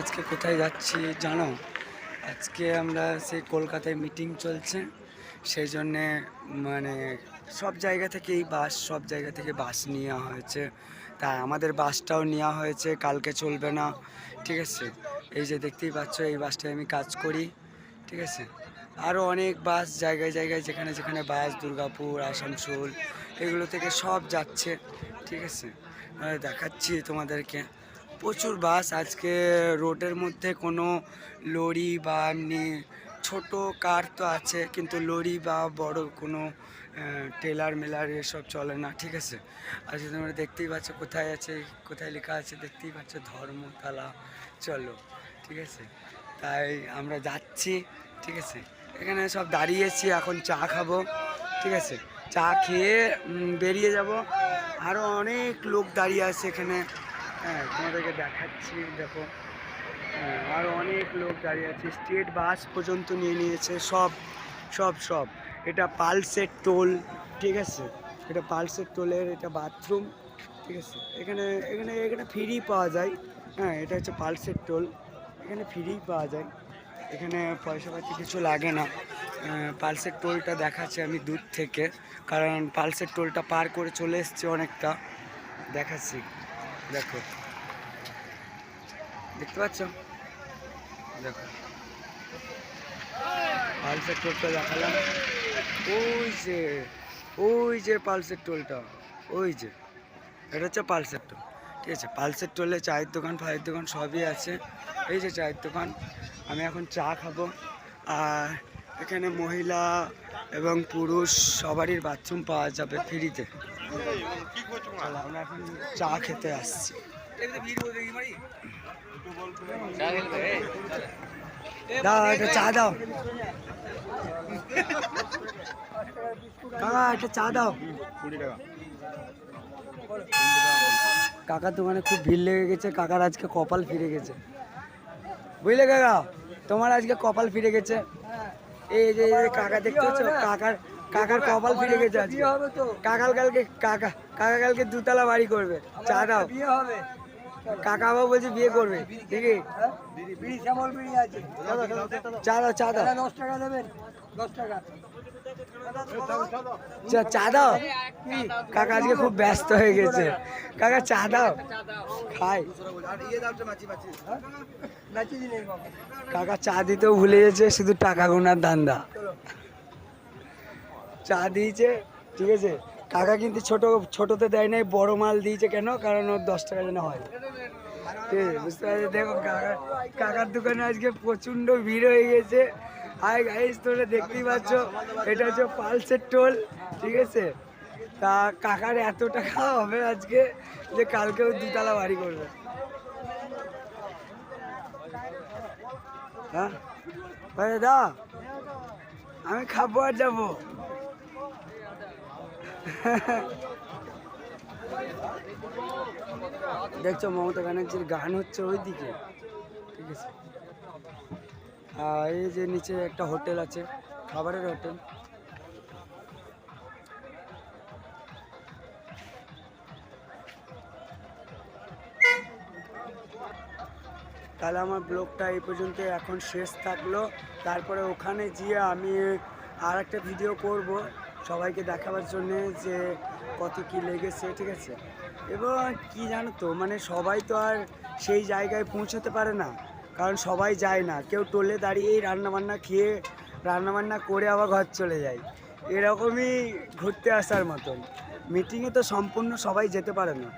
আজকে কোথায় যাচ্ছি জানো? আজকে আমরা সেই কলকাতায় মিটিং চলছে। সেই জন্যে মানে সব জায়গা থেকেই বাস সব জায়গা থেকে বাস নেওয়া হয়েছে। তা আমাদের বাসটাও নেওয়া হয়েছে, কালকে চলবে না, ঠিক আছে? এই যে দেখতেই পাচ্ছ, এই বাসটায় আমি কাজ করি, ঠিক আছে? আরও অনেক বাস জায়গায় জায়গায় যেখানে যেখানে বাস দুর্গাপুর, আসানসোল, এগুলো থেকে সব যাচ্ছে, ঠিক আছে? দেখাচ্ছি তোমাদেরকে। প্রচুর বাস। আজকে রোডের মধ্যে কোনো লরি বা এমনি ছোট কার তো আছে, কিন্তু লরি বা বড় কোনো টেলার মেলার এসব চলে না, ঠিক আছে? আজকে তোমরা দেখতেই পাচ্ছ কোথায় আছে, কোথায় লেখা আছে, দেখতেই পাচ্ছ ধর্মতলা, চলো, ঠিক আছে? তাই আমরা যাচ্ছি, ঠিক আছে? এখানে সব দাঁড়িয়েছি, এখন চা খাব, ঠিক আছে? চা খেয়ে বেরিয়ে যাব। আরও অনেক লোক দাঁড়িয়ে আছে এখানে। হ্যাঁ তোমাদেরকে দেখাচ্ছি দেখো। হ্যাঁ, আরও অনেক লোক দাঁড়িয়ে আছে। স্টেট বাস পর্যন্ত নিয়ে নিয়েছে সব সব সব। এটা পালসের টোল ঠিক আছে? এটা পালসের টোলের এটা বাথরুম ঠিক আছে? এখানে এখানে এখানে ফ্রি পাওয়া যায়। হ্যাঁ এটা হচ্ছে পালসের টোল। এখানে ফ্রি পাওয়া যায়। এখানে পয়সা পাতি কিছু লাগে না। পালসের টোলটা দেখাচ্ছি আমি দূর থেকে কারণ পালসের টোলটা পার করে চলে এসছে অনেকটা। দেখাচ্ছি। দেখো। দেখতে পাচ্ছ? দেখো। পালসের টোলটা দেখালাম। ওই যে ওই যে পালসের টোলটা, ওই যে। এটা হচ্ছে পালসের টোল। ঠিক আছে, পালসের টোলে চায়ের দোকান ফায়ের দোকান সবই আছে। এই যে চায়ের দোকান, আমি এখন চা খাব। আর এখানে মহিলা এবং পুরুষ সবারই বাথরুম পাওয়া যাবে ফ্রিতে এখন চা খেতে আসছি। চা দাও। কাকা, একটা চা দাও। কাকার দোকানে খুব ভিড় লেগে গেছে, কাকার আজকে কপাল ফিরে গেছে। বুঝলে কাকা, তোমার আজকে কপাল ফিরে গেছে। এই যে এই যে কাকা দেখতে পাচ্ছ? কাকার কাকার কপাল ফিরে গেছে আজকে। কাকাল কালকে কাকা কাকা কালকে দুতলা বাড়ি করবে। চা দাও। বিয়ে হবে। কাকা বাবু বলছে বিয়ে করবে। শ্যামল বিড়ি আছে। চা দাও চা দাও। দশ টাকা দেবেন? দশ টাকা। চা- চা দাও। কাকা আজকে খুব ব্যস্ত হয়ে গেছে। কাকা চা দাও। খাই। এই বাবা কাকা চা দিতেও ভুলে গেছে, শুধু টাকা গোনার ধান্দা। চা দিয়েছে, ঠিক আছে? কাকা কিন্তু ছোট ছোটতে দেয় নাই, বড় মাল দিয়েছে কেন? কারণ ওর দশ টাকা যেন হয়। ঠিক আছে, বুঝতে পারছি দেখো, কাকা কাকার দোকানে আজকে প্রচণ্ড ভিড় হয়ে গেছে। হাই গাইস তোমরা দেখতেই পাচ্ছ, এটা হচ্ছে পালসের টোল, ঠিক আছে? তা কাকার এত টাকা হবে আজকে যে কালকেও দুতলা বাড়ি করবে। হ্যাঁ? দাদা আমি খাব আর যাব। দেখছ, মমতা ব্যানার্জির গান হচ্ছে ওইদিকে। ঠিক আছে? এই যে নিচে একটা হোটেল আছে, খাবারের হোটেল। তাহলে আমার ব্লগটা এই পর্যন্ত এখন শেষ থাকল। তারপরে ওখানে গিয়ে আমি আর একটা ভিডিও করব, সবাইকে দেখাবার জন্যে যে কত কি লেগেছে, ঠিক আছে? এবং কি জানো তো মানে সবাই তো আর সেই জায়গায় পৌঁছতে পারে না, কারণ সবাই যায় না। কেউ টোলে দাঁড়িয়েই রান্নাবান্না খেয়ে রান্নাবান্না করে আবার ঘর চলে যায়। এরকমই ঘুরতে আসার মতন। মিটিংয়ে তো সম্পূর্ণ সবাই যেতে পারে না।